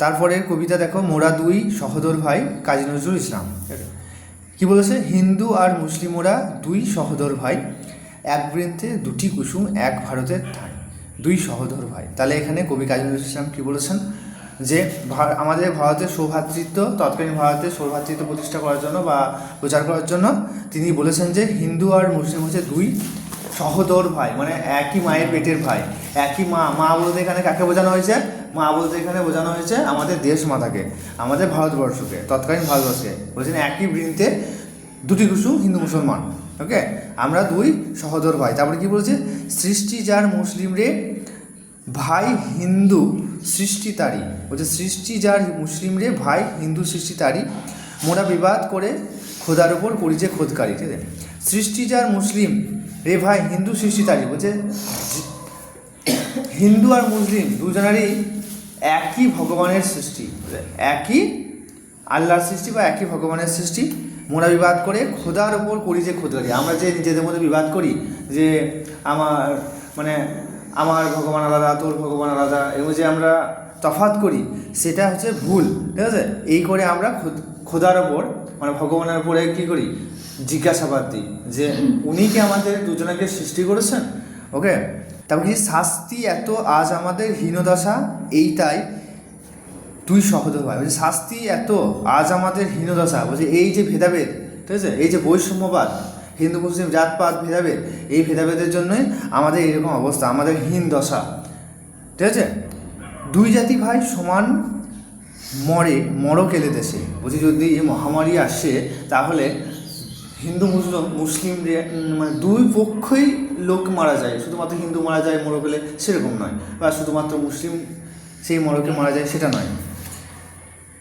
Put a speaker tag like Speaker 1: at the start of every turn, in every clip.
Speaker 1: তারপরের কবিতা দেখো, মোরা দুই, সহোদর ভাই, কাজী নজরুল ইসলাম। কি বলেছে? হিন্দু আর মুসলিম ওরা দুই সহোদর ভাই, এক বৃন্তে দুটি কুসুম, এক ভারতের ঠাই দুই সহোদর ভাই। তাহলে এখানে কবি কাজী নজরুল ইসলাম কি বলেছেন? যে আমাদের ভারতের সৌভাতৃত্ব, তৎকালীন ভারতের সৌভাতৃত্ব প্রতিষ্ঠা করার জন্য বা প্রচার করার জন্য তিনি বলেছেন যে হিন্দু আর মুসলিম হচ্ছে দুই সহোদর ভাই মানে একই মায়ের পেটের ভাই, একই মা মা বলতে এখানে কাকে বোঝানো হয়েছে? মা বলতে এখানে বোঝানো হয়েছে আমাদের দেশ মাতাকে, আমাদের ভারতবর্ষকে, তৎকালীন ভারতবর্ষকে। বলছেন একই বৃন্তে দুটি কুসুম হিন্দু মুসলমান, ওকে? আমরা দুই সহোদর ভাই। তারপরে কি বলছে? সৃষ্টি যার মুসলিম রে, ভাই হিন্দু সৃষ্টি তারি বলছে, সৃষ্টি যার মুসলিম রে, ভাই হিন্দু সৃষ্টি তারি মোরা বিবাদ করে খোদার উপর করি যে খোদকারি, ঠিক আছে? সৃষ্টি যার মুসলিম, রে ভাই, হিন্দু সৃষ্টি তারি বলছে? হিন্দু আর মুসলিম দুজনেরই একই ভগবানের সৃষ্টি একই আল্লাহর সৃষ্টি বা একই ভগবানের সৃষ্টি। মোরা বিবাদ করে, খোদার ওপর করি যে খোদারি আমরা যে নিজেদের মধ্যে বিবাদ করি যে আমার মানে আমার ভগবান আলাদা, তোর ভগবান আলাদা, এবং যে আমরা তফাত করি, সেটা হচ্ছে ভুল, ঠিক আছে? এই করে আমরা খোদার ওপর মানে ভগবানের উপরে কী করি? জিজ্ঞাসাবাদ দিই যে, উনি কি আমাদের দুজনকে সৃষ্টি করেছেন? ওকে? তারপর কি শাস্তি এত, আজ আমাদের হীনদশা এইটাই। তুই সহজ ভাই বলছে, শাস্তি এত, আজ আমাদের হীনদশা। বলছে, এই যে ভেদাভেদ, ঠিক আছে? এই যে বৈষম্যবাদ, হিন্দু, মুসলিম, জাতপাত, ভেদাভেদ, এই ভেদাভেদের জন্যই আমাদের এরকম অবস্থা, আমাদের হীন দশা ঠিক আছে? দুই জাতি ভাই সমান মরে মর কেলে দেশে। বলছি যদি এই মহামারী আসে, তাহলে হিন্দু, মুসলিম মুসলিম রে- মানে দুই পক্ষই লোক মারা যায়। শুধুমাত্র হিন্দু মারা যায় মরো পেলে সেরকম নয়। বা শুধুমাত্র মুসলিম সেই মরকে মারা যায়, সেটা নয়।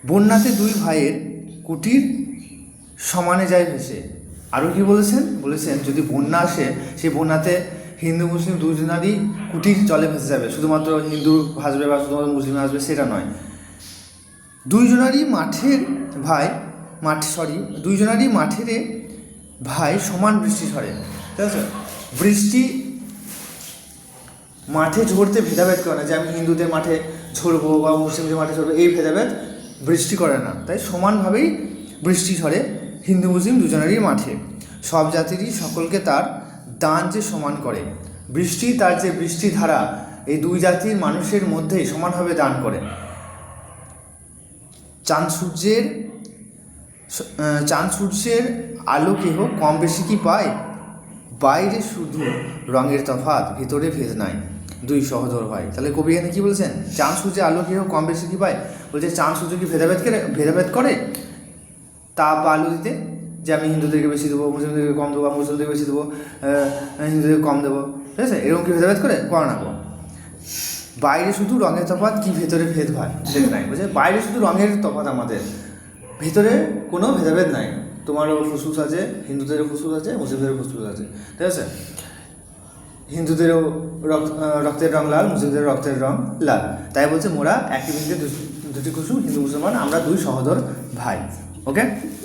Speaker 1: বন্যাতে দুই ভাইয়ের কুটির সমানে যায় ভেসে। আরও কি বলেছেন? বলেছেন, যদি বন্যা আসে সেই বন্যাতে হিন্দু, মুসলিম দুজনারই কুটির জলে ভেসে যাবে। শুধুমাত্র হিন্দু ভাসবে বা শুধুমাত্র মুসলিম আসবে, সেটা নয়। দুইজনারই মাঠের ভাই, মাঠ সরি দুইজনারই মাঠের ভাই সমান বৃষ্টি ঝরে। ঠিক আছে? বৃষ্টি মাঠে ঝরতে ভেদাভেদ করে না যে আমি হিন্দুদের মাঠে ঝরবো বা মুসলিমদের মাঠে ঝরবো, এই ভেদাভেদ বৃষ্টি করে না। তাই সমানভাবেই বৃষ্টি ঝরে হিন্দু, মুসলিম দুজনেরই মাঠে। সব জাতিরই সকলকে তার দান যে সমান করে। বৃষ্টি তার যে বৃষ্টি ধারা এই দুই জাতির মানুষের মধ্যেই সমানভাবে দান করে। চাঁদ সূর্যের চাঁদ সূর্যের আলো কেহ কম বেশি কি পায়? বাইরে শুধু রঙের তফাৎ, ভেতরে ভেদ নাই। দুই সহোদর হয়। তাহলে কবি এখানে কি বলছেন? চাঁদ সূর্যের আলো কেহ কম বেশি কি পায়? বলছে, চাঁদ সূর্য কি ভেদাভেদ করে ভেদাভেদ করে? তাপ আলো দিতে? যে আমি হিন্দুদেরকে বেশি দেবো, মুসলিমদেরকে কম দেবো মুসলিমদেরকে বেশি দেবো হিন্দুদেরকে কম দেবো, ঠিক আছে? এরকম কি ভেদাভেদ করে? করে না। বাইরে শুধু রঙের তফাৎ কি ভেতরে ভেদ ভাই ভেদ নাই বুঝছে বাইরে শুধু রঙের তফাত আমাদের। ভেতরে কোনো ভেদাভেদ নাই। তোমারও ফুসফুস আছে, হিন্দুদেরও ফুসফুস আছে, মুসলিমদেরও ফুসফুস আছে। ঠিক আছে? হিন্দুদেরও রক্ত রক্তের রং লাল মুসলিমদের রক্তের রং লাল। তাই বলছে মোরা একই বিন্দু দুটি কুসুম, হিন্দু মুসলমান, আমরা দুই সহোদর ভাই। ওকে